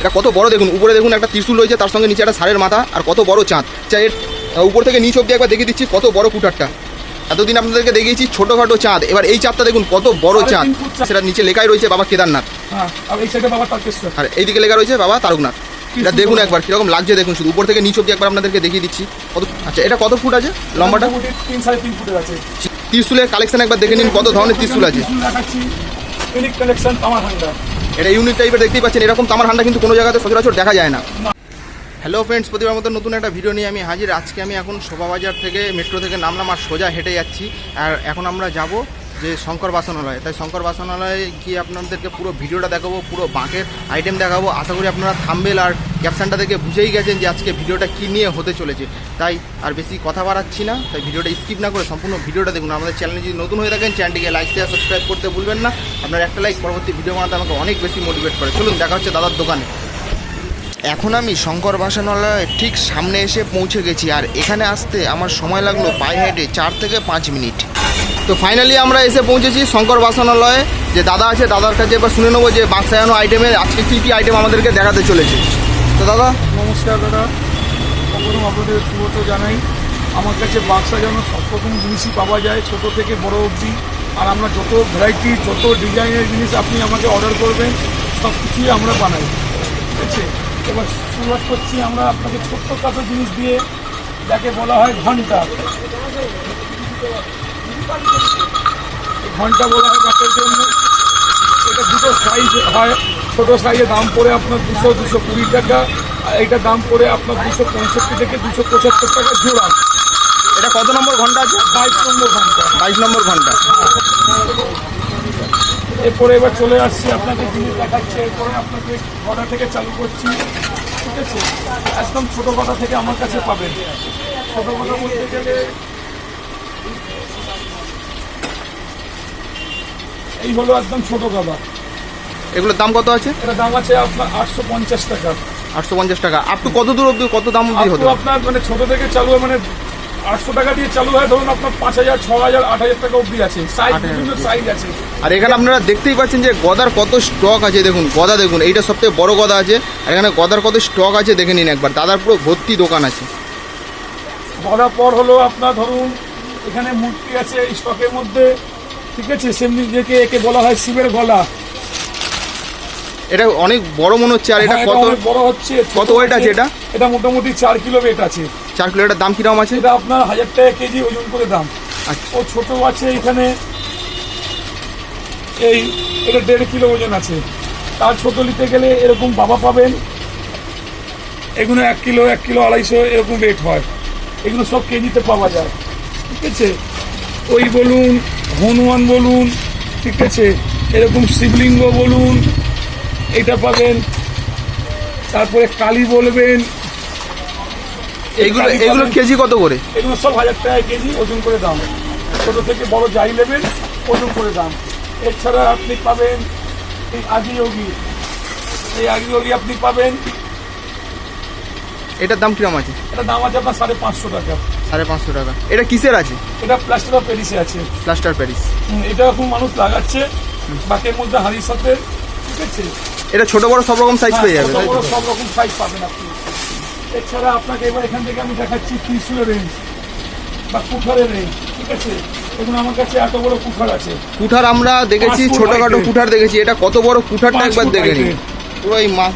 এটা কত বড় দেখুন উপরে দেখুন একটা ত্রিশূল রয়েছে তার সঙ্গে নিচে একটা সারের মাথা আর কত বড় চাঁদ। চাঁদের আহ, উপর থেকে নিচ অব্দি একবার দেখিয়ে দিচ্ছি কত বড় কুঠারটা। এতদিন আপনাদেরকে দেখিয়েছি ছোটোখাটো চাঁদ। এবার এই চাঁদটা দেখুন কত বড় চাঁদ। সেটা নিচে লেখাই রয়েছে বাবা কেদারনাথ। হ্যাঁ আর এইদিকে লেখা রয়েছে বাবা তারকনাথ। এটা দেখুন একবার কীরকম লাগছে দেখুন শুধু। উপর থেকে নিচ অব্দি একবার আপনাদেরকে দেখিয়ে দিচ্ছি। কত আচ্ছা এটা কত ফুট আছে? লম্বাটা? তিন সাড়ে তিন ফুটের আছে। ত্রিশুলের কালেকশন একবার দেখে নিন কত ধরনের ত্রিশুল আছে? কালেকশন আমার এটা ইউনিক টাইপের দেখতেই পাচ্ছেন। এরকম তামার হান্ডা কিন্তু কোনো জায়গাতে সচরাচর দেখা যায় না। হ্যালো ফ্রেন্ডস প্রতিবার মতো নতুন একটা ভিডিও নিয়ে আমি হাজির। আজকে আমি এখন শোভাবাজার থেকে মেট্রো থেকে নামলাম আর সোজা হেঁটে যাচ্ছি। আর এখন আমরা যাব যে শঙ্কর বাসনালয়। তাই শঙ্কর বাসনালয়ে গিয়ে আপনাদেরকে পুরো ভিডিওটা দেখাবো, পুরো বাঁকের আইটেম দেখাবো। আশা করি আপনারা থামবেল আর ক্যাপশনটা দেখে বুঝেই গেছেন যে আজকে ভিডিওটা কী নিয়ে হতে চলেছে। তাই আর বেশি কথা বাড়াচ্ছি না, তাই ভিডিওটা স্কিপ না করে সম্পূর্ণ ভিডিওটা দেখুন। আমাদের চ্যানেলে যদি নতুন হয়ে থাকেন চ্যানেলটিকে লাইক শেয়ার সাবস্ক্রাইব করতে ভুলবেন না। আপনার একটা লাইক পরবর্তী ভিডিও বানাতে আমাকে অনেক বেশি মোটিভেট করে। চলুন, দেখা হচ্ছে দাদার দোকানে। এখন আমি শঙ্কর বাসনালয়ের ঠিক সামনে এসে পৌঁছে গেছি। আর এখানে আসতে আমার সময় লাগল পায়ে হেঁটে চার থেকে পাঁচ মিনিট। তো ফাইনালি আমরা এসে পৌঁছেছি শঙ্কর বাসনালয়ে। যে দাদা আছে, দাদার কাছে এবার শুনে নেব যে বাক্সায়ানো আইটেমের আজকে কী কী আইটেম আমাদেরকে দেখাতে চলেছে। তো দাদা? নমস্কার দাদা। প্রথম আপনাদের শুভত জানাই। আমার কাছে বাক্সা যেন সব রকম জিনিসই পাওয়া যায় ছোট থেকে বড় অবধি। আর আমরা যত ভ্যারাইটি যত ডিজাইনের জিনিস আপনি আমাকে অর্ডার করবেন সব কিছুই আমরা বানাই। ঠিক আছে? এবার শুরুয়াত করছি আমরা আপনাকে ছোট্ট খাটো জিনিস দিয়ে, যাকে বলা হয় ঘণ্টা। ঘণ্টা বলা হয় বাচ্চার জন্য। এটা দুটো সাইজ হয়। ছোটো সাইজের দাম পড়ে আপনার দুশো দুশো কুড়ি টাকা। আর এইটার দাম পড়ে আপনার দুশো পঁয়ষট্টি থেকে দুশো পঁচাত্তর টাকা জোড়া। এটা কত নম্বর ঘণ্টা আছে? বাইশ নম্বর ঘণ্টা। বাইশ নম্বর ঘণ্টা। এরপরে এবার চলে আসছি আপনাকে জিনিস দেখাচ্ছি। এরপরে আপনাকে কটা থেকে চালু করছি। ঠিক আছে? একদম ছোটো কটা থেকে আমার কাছে পাবেন। ছোটো কথা বলতে গেলে এই হলো একদম ছোটো গাদা এগুলোর দাম কত আছে? এটা দাম আছে আপনার আটশো পঞ্চাশ টাকা। আটশো পঞ্চাশ টাকা। আপ টু কত দূর অব্দি কত দাম অব্দি হতে আপনি আপনার মানে ছোট থেকে চালু হয় মানে আটশো টাকা দিয়ে চালু হয় ধরুন আপনার পাঁচ হাজার ছ হাজার আট হাজার টাকা অবধি আছে। সাইজ বিভিন্ন সাইজ আছে। আর এখানে আপনারা দেখতেই পাচ্ছেন যে গদার কত স্টক আছে দেখুন গদা দেখুন এইটা সবথেকে বড় গদা আছে। আর এখানে গদার কত স্টক আছে দেখে নিন একবার। দাদার পুরো ভর্তি দোকান আছে। বলার পর হলো আপনার ধরুন এখানে মূর্তি আছে এই স্টকের মধ্যে। ঠিক আছে সেমনি যেকে একে বলা হয় শিবের গলা। এটা অনেক বড় মনে হচ্ছে আর এটা হ্যাঁ, কত অনেক বড় হচ্ছে কত weight আছে এটা? এটা মোটামুটি চার কিলো ওয়েট আছে। চার কিলো এটার দাম কীরকম আছে? এটা আপনার হাজার টাকা কেজি ওজন করে দাম। আচ্ছা। ও ছোট আছে এখানে এই এটা দেড় কিলো ওজন আছে। তার ছোট নিতে গেলে এরকম বাবা পাবেন এগুলো এক কিলো এক কিলো আড়াইশো এরকম রেট হয়। এগুলো সব কেজিতে পাওয়া যায়। ঠিক আছে? ওই বলুন হনুমান বলুন ঠিক আছে? এরকম শিবলিঙ্গ বলুন এটা পাবেন। তারপরে কালী বলবেন। এগুলো পাবেন। কেজি কত করে? এগুলো সব হাজার টাকা কেজি ওজন করে দাম। ছোট থেকে বড় যাই নেবেন ওজন করে দাম। এছাড়া আপনি পাবেন এই আগিয়োগি। এই আগিয়োগি আপনি পাবেন এটার দাম কীরকম আছে? এটা দাম আছে আপনার সাড়ে পাঁচশো টাকা। সাড়ে পাঁচশো টাকা। এটা কিসের আছে? এটা প্লাস্টার অফ প্যারিসে আছে। প্লাস্টার প্যারিস এটা এখন মানুষ লাগাচ্ছে বাকির মধ্যে হাড়ির সাথে ঠিক আছে? এটা ছোট বড় সব রকম সাইজ পেয়ে যাবে হ্যাঁ, বড় সব রকম সাইজ পাবেন আপনি। এছাড়া আপনাকে এবার এখান থেকে আমি দেখাচ্ছি ত্রিশুলের রেঞ্জ বা কুঠারের রেঞ্জ ঠিক আছে? এগুলো আমার কাছে এত বড় কুঠার আছে। কুঠার আমরা দেখেছি ছোটখাটো কুঠার দেখেছি। এটা কত বড় কুঠারটা একবার দেখে height-এর। পুরো এই মা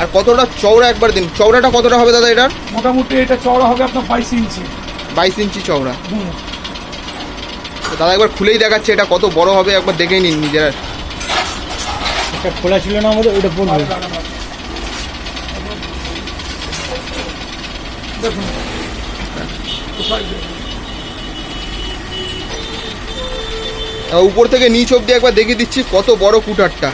আর কতটা চওড়া একবার দিন চওড়াটা কতটা হবে দাদা এটার? মোটামুটি এটা চওড়া হবে আপনার বাইশ ইঞ্চি। বাইশ ইঞ্চি চওড়া। দাদা একবার খুলেই দেখাচ্ছে এটা কত বড় হবে একবার দেখেই নিন নিজেরা। একটা খোলা ছিল না আমাদের ওইটা পড়বে। দেখুন কোথায় দেখুন? আর উপর থেকে নিচ অব্দি একবার দেখিয়ে দিচ্ছি কত বড় কুঠারটা।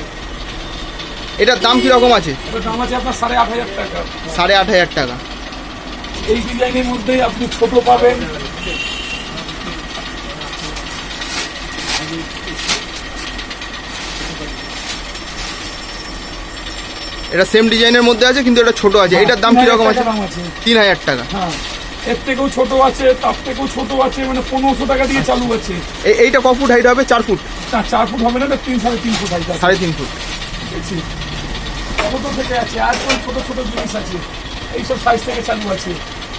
এটার দাম কীরকম আছে? এটার দাম আছে আপনার সাড়ে আট হাজার টাকা। সাড়ে আট হাজার টাকা। এই ডিজাইনের মধ্যে আপনি ছোট পাবেন। এটা সেম ডিজাইনের মধ্যে আছে কিন্তু এটা ছোট আছে। এটার দাম কীরকম আছে? তিন হাজার টাকা। হ্যাঁ এর থেকেও ছোট আছে তার থেকেও ছোট আছে মানে পনেরোশো টাকা দিয়ে চালু আছে। এইটা ক ফুট হাইট হবে? চার ফুট? না চার ফুট হবে না তিন সাড়ে তিন ফুট হাইট সাড়ে তিন ফুট? ছোট থেকে আছে আর কোন ছোট ছোট জিনিস আছে? এইসব সাইজ থেকে চালু আছে।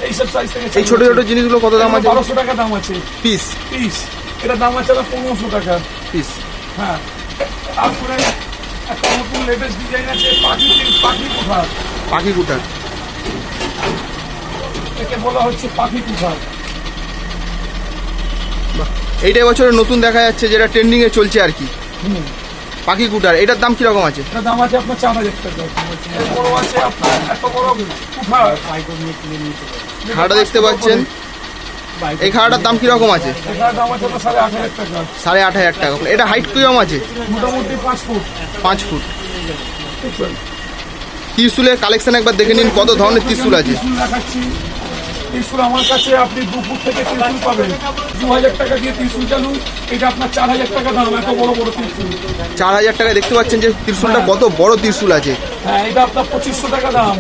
এইসব সাইজ থেকে এই ছোট ছোট জিনিসগুলো কত দাম আছে? বারোশো টাকা দাম আছে। পিস পিস এটা দাম আছে আপনার পনেরোশো টাকা। পিস হ্যাঁ। তারপরে একটা নতুন লেটেস্ট ডিজাইন আছে পাখি পাখি কোঠার। পাখি কুটার একে বলা হচ্ছে পাখি কোঠার। এইটা বছরের নতুন দেখা যাচ্ছে যেটা ট্রেন্ডিং এ চলছে আর কি। পাখি কুটার এটার দাম কীরকম আছে? এটা দাম আছে আপনার চার হাজার টাকা। বড় আছে আপনার এত বড় কোঠার খাড়াটা দেখতে পাচ্ছেন? এই খাড়াটার দাম কীরকম আছে? এটার দাম আছে আপনার সাড়ে আট হাজার টাকা। সাড়ে আট হাজার টাকা। এটা হাইট কীরকম আছে? মোটামুটি পাঁচ ফুট। পাঁচ ফুট। ত্রিশুলের কালেকশন একবার দেখে নিন কত ধরনের ত্রিশুল আছে? ত্রিশুল আমার কাছে আপনি দুপুর থেকে ত্রিশুল পাবেন। দু হাজার টাকা দিয়ে ত্রিশুল চালু এটা আপনার চার হাজার টাকা দাম এত বড় বড় ত্রিশুল। চার হাজার টাকায় দেখতে পাচ্ছেন যে ত্রিশুলটা কত বড় ত্রিশুল আছে। হ্যাঁ এটা আপনার পঁচিশশো টাকা দাম।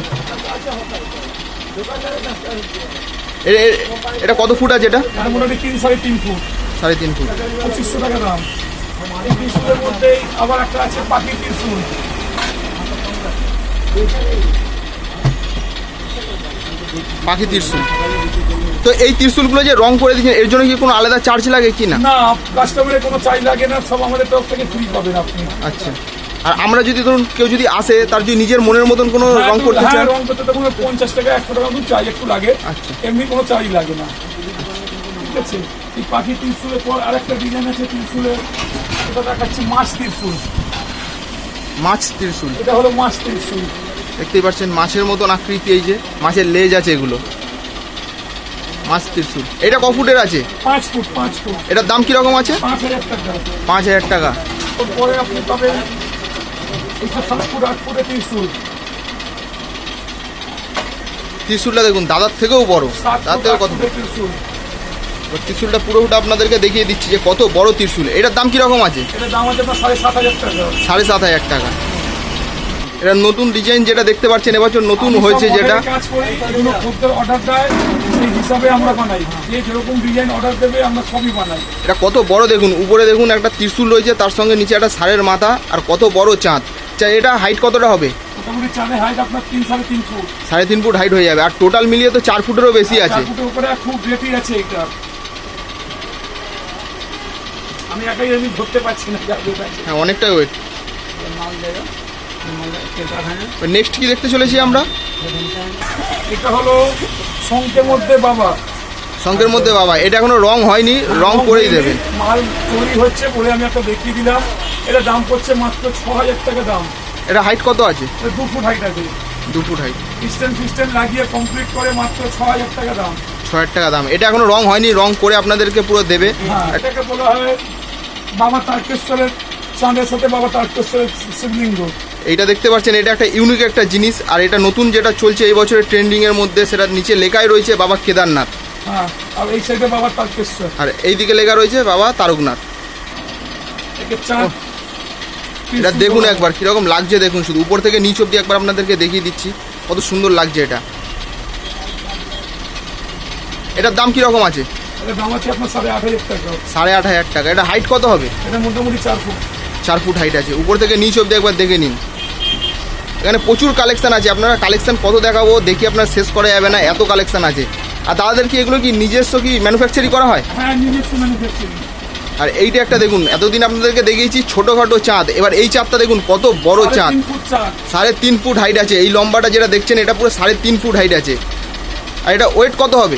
এটা কত ফুট আছে এটা? মোটামুটি তিন সাড়ে তিন ফুট। সাড়ে তিন ফুট। পঁচিশশো টাকা দাম। এই ত্রিশুলের মধ্যেই আবার একটা আছে পাখি ত্রিশুল। পাখি ত্রিশুল। তো এই ত্রিশুলগুলো যে রং করে দিচ্ছেন এর জন্য কি কোনো আলাদা চার্জ লাগে কি না? না কাস্টমারের কোনো চাই লাগে না সব আমাদের তরফ থেকে ফ্রি পাবেন আপনি। আচ্ছা। আর আমরা যদি ধরুন কেউ যদি আসে তার যদি নিজের মনের মতন কোনো রং করতে হ্যাঁ চান? রং করতে তো কোনো পঞ্চাশ টাকা একশো টাকা মতন চাই একটু লাগে। আচ্ছা। এমনি কোনো চাই লাগে না। ঠিক আছে? এই পাখি ত্রিশুলের পর আরেকটা ডিজাইন আছে ত্রিশুলের। এটা দেখাচ্ছি মাছ ত্রিশুল। মাছ ত্রিশুল। এটা হলো মাছ ত্রিশুল। দেখতেই পাচ্ছেন মাছের মতন আকৃতি এই যে মাছের লেজ আছে এগুলো। মাছ ত্রিশুল। এটা ক ফুটের আছে? পাঁচ ফুট পাঁচ ফুট। এটার দাম কীরকম আছে? পাঁচ হাজার টাকা। তারপরে আপনি পাবেন ফুট আট ফুটে ত্রিশুল। ত্রিশুলটা দেখুন দাদার থেকেও বড়। তার থেকেও কত ত্রিশুলটা পুরোটা আপনাদেরকে দেখিয়ে দিচ্ছি যে কত বড় ত্রিশুল। এটার দাম কীরকম আছে? সাড়ে সাত হাজার টাকা সাড়ে সাত হাজার টাকা এটা নতুন ডিজাইন যেটা দেখতে পাচ্ছেন এবছর নতুন হয়েছে যেটা। কাজ করি এগুলো খদ্দের অর্ডার দেয় সেই হিসাবে আমরা বানাই। যে যেরকম ডিজাইন অর্ডার দেবে আমরা সবই বানাই। এটা কত বড় দেখুন উপরে দেখুন একটা ত্রিশুল রয়েছে তার সঙ্গে নিচে একটা সারের মাথা আর কত বড় চাঁদ। চা এটা হাইট কতটা হবে? মোটামুটি চাঁদে হাইট আপনার তিন সাড়ে তিন ফুট। সাড়ে তিন ফুট হাইট হয়ে যাবে আর টোটাল মিলিয়ে তো চার ফুটেরও বেশি আছে। ফুটের উপরে খুব আছে এটা আমি একাই আমি ধরতে পারছি না আছে। হ্যাঁ অনেকটাই ওয়েট নেক্সট কি দেখতে চলেছি আমরা? এটা হলো শঙ্কের মধ্যে বাবা। শঙ্কের মধ্যে বাবা। এটা এখনও রং হয়নি রং করেই দেবেন মাল তৈরি হচ্ছে বলে আমি একটা দেখিয়ে দিলাম। এটা দাম পড়ছে মাত্র ছ হাজার টাকা দাম। এটা হাইট কত আছে? দু ফুট হাইট আছে। দু ফুট হাইট স্ট্যান্ড ফিস্ট্যান্ড লাগিয়ে কমপ্লিট করে মাত্র ছ হাজার টাকা দাম। ছ হাজার টাকা দাম। এটা এখনও রং হয়নি রং করে আপনাদেরকে পুরো দেবে। হ্যাঁ এটাকে বলা হয় বাবা তারকেশ্বরের চাঁদের সাথে বাবা তারকেশ্বরের শিবলিঙ্গ। এইটা দেখতে পাচ্ছেন এটা একটা ইউনিক একটা জিনিস আর এটা নতুন যেটা চলছে এই বছরের ট্রেন্ডিং এর মধ্যে সেটা নিচে লেখাই রয়েছে বাবা কেদারনাথ। হ্যাঁ আর এই সাইডে বাবা তারকেশ্বর। আর এইদিকে লেখা রয়েছে বাবা তারকনাথ। এটা দেখুন একবার কীরকম লাগছে দেখুন শুধু। উপর থেকে নিচ অব্দি একবার আপনাদেরকে দেখিয়ে দিচ্ছি কত সুন্দর লাগছে এটা। এটার দাম কীরকম আছে? এটা দাম আছে সাড়ে আট হাজার টাকা। সাড়ে আট হাজার টাকা। এটা হাইট কত হবে? এটা মোটামুটি চার ফুট। চার ফুট হাইট আছে। উপর থেকে নিচ অব্দি একবার দেখে নিন। এখানে প্রচুর কালেকশান আছে। আপনারা কালেকশান কত দেখাবো দেখি আপনার শেষ করা যাবে না এত কালেকশান আছে। আর দাদাদের কি এগুলো কি নিজস্ব কি ম্যানুফ্যাকচারিং করা হয়? হ্যাঁ আর এইটা একটা দেখুন এতদিন আপনাদেরকে দেখিয়েছি ছোটোখাটো চাঁদ। এবার এই চাঁদটা দেখুন কত বড় চাঁদ। সাড়ে তিন ফুট হাইট আছে। এই লম্বাটা যেটা দেখছেন এটা পুরো সাড়ে তিন ফুট হাইট আছে। আর এটা ওয়েট কত হবে?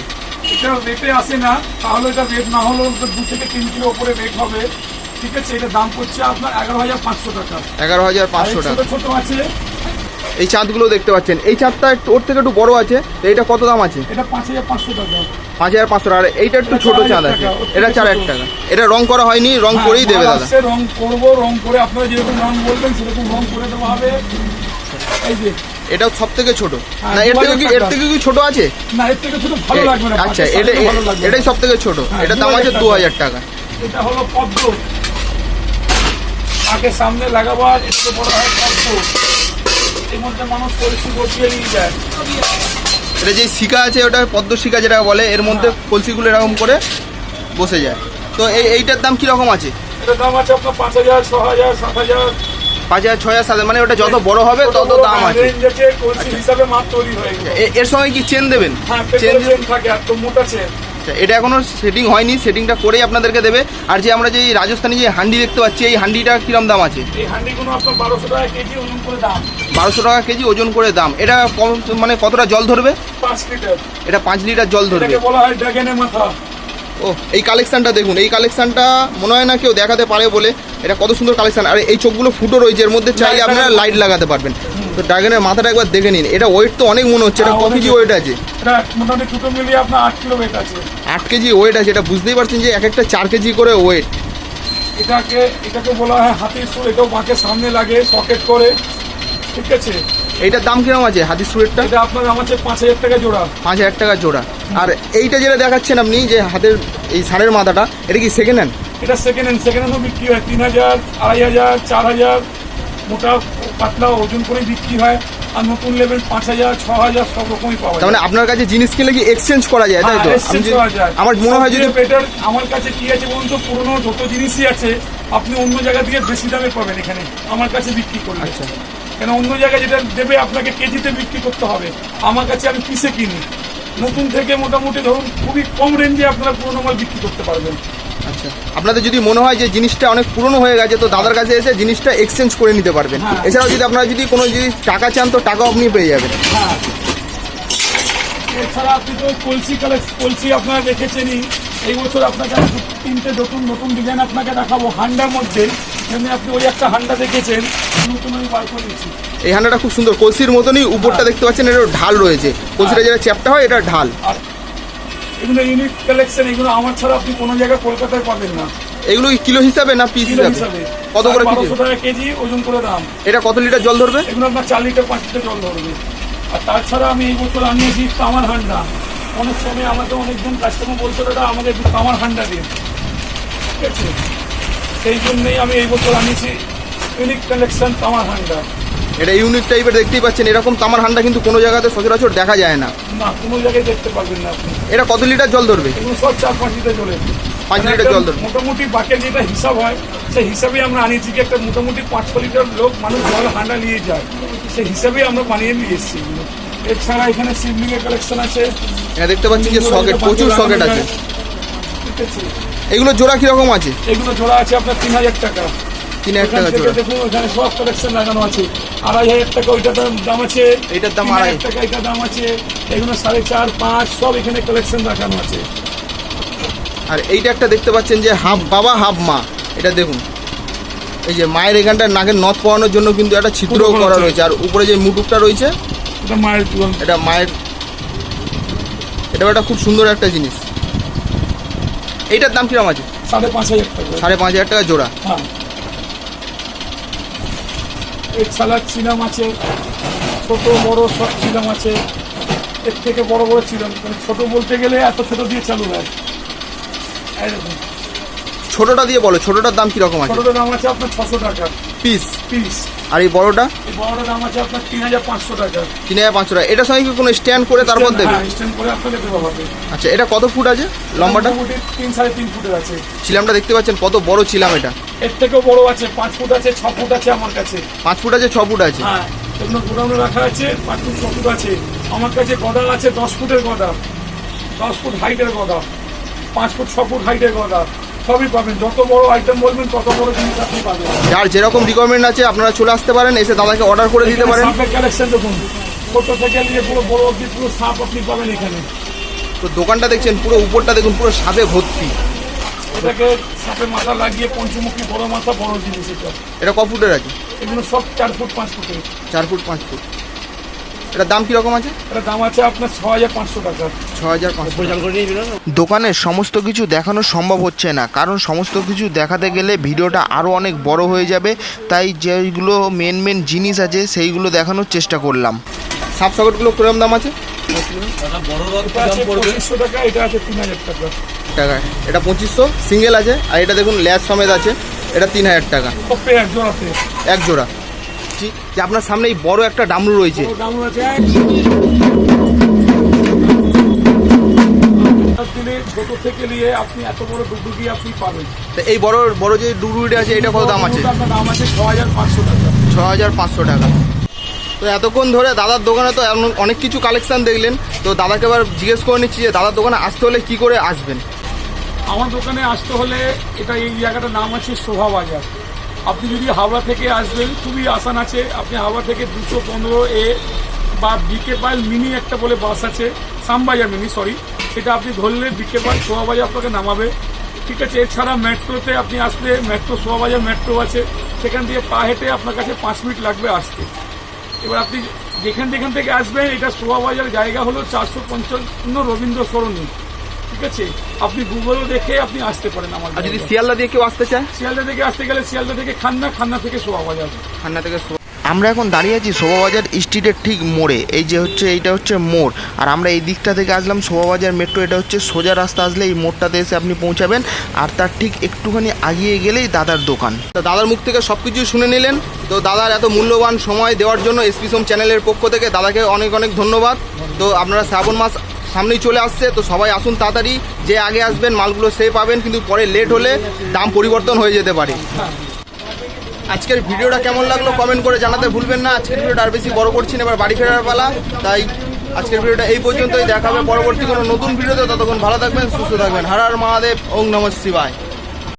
এটা রেটে আসে না। তাহলে এটা রেট না হলেও দু থেকে তিন কিলো ওপরে রেট হবে। ঠিক আছে এটা দাম পড়ছে আপনার এগারো হাজার পাঁচশো টাকা। এগারো হাজার পাঁচশো টাকা ছোট ছোট আছে এই চাঁদগুলো দেখতে পাচ্ছেন। এই চাঁদটা একটু ওর থেকে একটু বড় আছে তো এটা কত দাম আছে? এটা পাঁচ হাজার পাঁচশো টাকা। পাঁচ হাজার পাঁচশো টাকা। আর এইটা একটু এটা ছোট চাঁদ আছে। এটা চার হাজার টাকা। এটা রং করা হয়নি রং করেই দেবে হ্যাঁ, দাদা। রং করব রং করে আপনারা যেরকম রং বলবেন সেরকম রং করে দেওয়া হবে। এই যে। এটাও সব থেকে ছোট। হ্যাঁ, না এর থেকে কি এর থেকে কি ছোট আছে? না এর থেকে ছোট ভালো লাগবে না আচ্ছা এটা। এটাই সব থেকে ছোট। হ্যাঁ, এটার দাম আছে দু হাজার টাকা। এটা হলো পদ্ম। তাকে সামনে লাগাবার একটু বড় হয় পদ্ম। এর মধ্যে মানুষ কলসি বসিয়ে নিয়ে যায়। এটা যে শিকা আছে ওটা পদ্ম শিকা যেটা বলে এর মধ্যে কলসিগুলো এরকম করে বসে যায়। তো এই এইটার দাম কীরকম আছে? এটা দাম আছে আপনার পাঁচ হাজার ছ হাজার সাত হাজার। পাঁচ হাজার ছয় হাজার সাত মানে ওটা যত বড় হবে তত দাম আছে। হয়ে গেছে। এ- এর সঙ্গে কি চেন দেবেন? হ্যাঁ চেন থাকে একদম মোটা চেন এটা এখনও সেটিং হয়নি সেটিংটা করেই আপনাদেরকে দেবে। আর যে আমরা যে রাজস্থানি যে হান্ডি দেখতে পাচ্ছি এই হান্ডিটা কীরকম দাম আছে? এই হান্ডিগুলো আপনার বারোশো টাকা কেজি ওজন করে দাম। বারোশো টাকা কেজি ওজন করে দাম। এটা মানে কতটা জল ধরবে? পাঁচ লিটার। এটা পাঁচ লিটার জল ধরবে। বলা হয় ড্রাগনের মাথা। ও এই কালেকশানটা দেখুন এই কালেকশানটা মনে হয় না কেউ দেখাতে পারে বলে। এটা কত সুন্দর কালেকশান আর এই চোখগুলো ফুটো রয়েছে এর মধ্যে চাইলে আপনারা লাইট লাগাতে পারবেন। তো ড্রাগনের মাথাটা একবার দেখে নিন। এটা ওয়েট তো অনেক মনে হচ্ছে। এটা ক অনেক কেজি ওয়েট আছে? এটা মোটামুটি দুটো মিলিয়ে আপনার আট কিলো ওয়েট আছে। আট কেজি ওয়েট আছে। এটা বুঝতেই পারছেন যে এক একটা চার কেজি করে ওয়েট এটাকে এটাকে বলা হয় হাতির সুর এটাও বাঁকের সামনে লাগে পকেট করে। ঠিক আছে? এইটার দাম কিরম আছে হাতির সুরেরটা এটা আপনার আছে পাঁচ হাজার টাকা জোড়া। পাঁচ হাজার টাকা জোড়া। আর এইটা যেটা দেখাচ্ছেন আপনি যে হাতের এই ষাঁড়ের মাথাটা এটা কি সেকেন্ড হ্যান্ড এটা সেকেন্ড হ্যান্ড সেকেন্ড হ্যান্ডও বিক্রি হয়। তিন হাজার আড়াই হাজার চার হাজার মোটা পাতলা ওজন করে বিক্রি হয়। আর নতুন লেভেল পাঁচ হাজার ছ হাজার সব রকমই পাওয়া যায় মানে আপনার কাছে জিনিস কিনলে কি এক্সচেঞ্জ করা যায়? তাই তো? হ্যাঁ। আমার মনে হয় যদি better আমার কাছে কি আছে বলুন তো? পুরোনো যত জিনিসই আছে আপনি অন্য জায়গা থেকে বেশি দামে পাবেন এখানে। আমার কাছে বিক্রি করলে। আচ্ছা। কেন অন্য জায়গায় যেটা দেবে আপনাকে কেজিতে বিক্রি করতে হবে। আমার কাছে আমি পিসে কিনি। নতুন থেকে মোটামুটি ধরুন খুবই কম রেঞ্জে আপনারা পুরোনো মাল বিক্রি করতে পারবেন। আচ্ছা। আপনাদের যদি মনে হয় যে জিনিসটা অনেক পুরনো হয়ে গেছে তো দাদার কাছে এসে জিনিসটা এক্সচেঞ্জ করে নিতে পারবেন। হ্যাঁ। এছাড়াও যদি আপনারা যদি কোনো যদি টাকা চান তো টাকাও আপনি পেয়ে যাবেন। হ্যাঁ। এছাড়া আপনি তো কলসি কালেক্ট কলসি আপনারা দেখেছেনই। এই বছর আপনাকে তিনটে নতুন নতুন ডিজাইন আপনাকে দেখাবো হান্ডার মধ্যে যেমনি আপনি ওই একটা হান্ডা দেখেছেন নতুন আমি বার করে দিচ্ছি এই হান্ডাটা খুব সুন্দর কলসির মতনই উপরটা। দেখতে পাচ্ছেন এটা ঢাল রয়েছে। কলসিটা যেটা চ্যাপটা হয় এটা ঢাল। এগুলো ইউনিক কালেকশন এগুলো আমার ছাড়া আপনি কোনো জায়গায় কলকাতায় পাবেন না। এগুলো কিলো হিসাবে না পিস হিসাবে? কত করে কেজি টাকা কেজি ওজন করে দাম। এটা কত লিটার জল ধরবে? এগুলো আপনার চার লিটার পাঁচ লিটার জল ধরবে। আর তাছাড়া আমি এই বছর আনিয়েছি কামার হান্ডা। অনেক সময় আমাকে অনেকজন কাস্টমার দাদা আমাকে একটু কামার হান্ডা দিন। ঠিক আছে? সেই জন্যই আমি এই বছর আনিয়েছি ইউনিক কালেকশন তামার হান্ডা। এটা ইউনিক টাইপের দেখতেই পাচ্ছেন এরকম তামার হান্ডা কিন্তু কোনো জায়গাতে সচরাচর দেখা যায় না। না কোনো জায়গায় দেখতে পারবেন না আপনি। এটা কত লিটার জল ধরবে? এগুলো সব চার পাঁচ লিটার জলে। পাঁচ মানে লিটার জল ধরবে। মোটামুটি বাকের যেটা হিসাব হয় সেই হিসাবে আমরা আনিয়েছি কি একটা মোটামুটি পাঁচ ছ লিটার লোক মানুষ জল হান্ডা নিয়ে যায়। সেই হিসাবেই আমরা বানিয়ে নিয়ে এসেছি এছাড়া এখানে শিবলিঙ্গের কালেকশন আছে। এটা দেখতে পাচ্ছেন যে সকেট প্রচুর সকেট আছে। ঠিক আছে এগুলো জোড়া কীরকম আছে? এগুলো জোড়া আছে আপনার তিন হাজার টাকা। তিন হাজার এখান টাকা জোড়া। দেখুন ওখানে সব কালেকশন লাগানো আছে। আড়াই হাজার টাকা ওইটার দাম দাম আছে। এইটার দাম আড়াই। টাকা এটার দাম আছে। এগুলো সাড়ে চার পাঁচ সব এখানে কালেকশন লাগানো আছে। আর এইটা একটা দেখতে পাচ্ছেন যে হাফ বাবা হাফ মা। এটা দেখুন। এই যে মায়ের এখানটায় নাকের নথ পড়ানোর জন্য কিন্তু একটা ছিদ্র করা রয়েছে। আর উপরে যে মুটুকটা রয়েছে এটা মায়ের এটা মায়ের এটাও একটা খুব সুন্দর একটা জিনিস। এইটার দাম কীরকম আছে? সাড়ে পাঁচ হাজার টাকা। সাড়ে পাঁচ হাজার টাকা জোড়া। হ্যাঁ। এছাড়া চিলাম আছে ছোট বড় সব চিলাম আছে। এর থেকে বড় বড় চিলাম মানে ছোট বলতে গেলে এত ছোট দিয়ে চালু হয়। ছোটটা দিয়ে বলো ছোটটার দাম কীরকম আছে? ছোটটার দাম আছে আপনার ছশো টাকা। পিস? পিস। আর এই বড়টা? এই বড়টার দাম আছে আপনার তিন হাজার পাঁচশো টাকা। তিন হাজার পাঁচশো টাকা। এটার সঙ্গে কি কোনো স্ট্যান্ড করে তারপর দেবে স্ট্যান্ড করে আপনাকে দেওয়া হবে আচ্ছা এটা কত ফুট আছে? লম্বাটা? তিন সাড়ে তিন ফুটের আছে। ছিলামটা দেখতে পাচ্ছেন কত বড় ছিলাম এটা। এর থেকেও বড় আছে পাঁচ ফুট আছে ছ ফুট আছে আমার কাছে। পাঁচ ফুট আছে ছ ফুট আছে? হ্যাঁ এগুলো গোডাউনে রাখা আছে পাঁচ ফুট ছ ফুট আছে। আমার কাছে গদা আছে দশ ফুটের গদা দশ ফুট হাইটের গদা পাঁচ ফুট ছ ফুট হাইটের গদা সবই পাবেন। যত বড় আইটেম বলবেন তত বড় জিনিস আপনি পাবেন। যার যেরকম রিকোয়ারমেন্ট আছে আপনারা চলে আসতে পারেন এসে দাদাকে অর্ডার করে দিতে পারেন। সাপের কালেকশন দেখুন। ছোট থেকে নিয়ে পুরো বড় অব্দি পুরো সাপ আপনি পাবেন এখানে। তো দোকানটা দেখছেন পুরো উপরটা দেখুন পুরো সাপে ভর্তি। এটাকে সাপের মাথা লাগিয়ে পঞ্চমুখী বড় মাথা বড় জিনিস এটা। এটা ক ফুটের আছে? এগুলো সব চার ফুট পাঁচ ফুটের। চার ফুট পাঁচ ফুট। এটা দাম কীরকম আছে? এটা দাম আছে আপনার ছ হাজার পাঁচশো টাকা ছ হাজার পাঁচশো দোকানের সমস্ত কিছু দেখানো সম্ভব হচ্ছে না কারণ সমস্ত কিছু দেখাতে গেলে ভিডিওটা আরও অনেক বড় হয়ে যাবে তাই যেগুলো মেন মেন জিনিস আছে সেইগুলো দেখানোর চেষ্টা করলাম। সাপ সকেটগুলো কিরম দাম আছে এটা পঁচিশশো টাকা এটা তিন হাজার টাকা। টাকা পঁচিশশো সিঙ্গেল আছে আর এটা দেখুন ল্যাস সমেত আছে এটা তিন হাজার টাকা। সব পেয়ার এক জোড়া জি- যে আপনার সামনে এই বড় একটা ডামরু রয়েছে। থেকে নিয়ে আপনি এত বড় ডুবডুবি আপনি পাবেন। তো এই বড় বড় যে ডুরুইটা আছে এটা কত দাম আছে? দাম আছে ছ হাজার পাঁচশো টাকা। ছ হাজার পাঁচশো টাকা। তো এতক্ষণ ধরে দাদার দোকানে তো এমন অনেক কিছু কালেকশন দেখলেন। তো দাদাকে এবার জিজ্ঞেস করে নিচ্ছি যে দাদার দোকানে আসতে হলে কি করে আসবেন? আমার দোকানে আসতে হলে এটা এই জায়গাটার নাম আছে শোভা বাজার। আপনি যদি হাওড়া থেকে আসবেন, খুবই আসান আছে। আপনি হাওড়া থেকে দুশো পনেরো এ বা বিকে পাল মিনি একটা বলে বাস আছে সামবাজার মিনি সরি সেটা আপনি ধরলে বিকে পাল শোভা বাজার আপনাকে নামাবে। ঠিক আছে, এছাড়া মেট্রোতে আপনি আসলে মেট্রো শোভা বাজার মেট্রো আছে, সেখান থেকে পা হেঁটে আপনার কাছে পাঁচ মিনিট লাগবে আসতে। এবার আপনি যেখান যেখান থেকে আসবেন, এটা শোভা বাজার জায়গা হলো চারশো পঞ্চান্ন রবীন্দ্র সরণি। আছে আপনি গুগলও দেখে আপনি আসতে পারেন আমার আর যদি শিয়ালদা দিয়ে কেউ আসতে চায়? শিয়ালদা থেকে আসতে গেলে শিয়ালদা থেকে খান্না খান্না থেকে শোভা বাজার ঠান্ডা থেকে আমরা এখন দাঁড়িয়ে আছি শোভাবাজার স্ট্রিটের ঠিক মোড়ে। এই যে হচ্ছে এইটা হচ্ছে মোড়। আর আমরা এই দিকটা থেকে আসলাম শোভাবাজার মেট্রো। এটা হচ্ছে সোজা রাস্তা আসলে এই মোড়টাতে এসে আপনি পৌঁছাবেন। আর তার ঠিক একটুখানি আগিয়ে গেলেই দাদার দোকান। তো দাদার মুখ থেকে সব কিছু শুনে নিলেন। তো দাদার এত মূল্যবান সময় দেওয়ার জন্য এসপি সোম চ্যানেলের পক্ষ থেকে দাদাকে অনেক অনেক ধন্যবাদ। তো আপনারা শ্রাবণ মাস সামনেই চলে আসছে, তো সবাই আসুন তাড়াতাড়ি। যে আগে আসবেন, মালগুলো সে পাবেন, কিন্তু পরে লেট হলে দাম পরিবর্তন হয়ে যেতে পারে। আজকের ভিডিওটা কেমন লাগল কমেন্ট করে জানাতে ভুলবেন না। আজকের ভিডিওটা আর বেশি বড় করছি না, এবার বাড়ি ফেরার পালা। তাই আজকের ভিডিওটা এই পর্যন্তই। দেখাবে পরবর্তী কোনো নতুন ভিডিওতে। ততক্ষণ ভালো থাকবেন, সুস্থ থাকবেন। হর হর মহাদেব, ওং নমঃ শিবায়।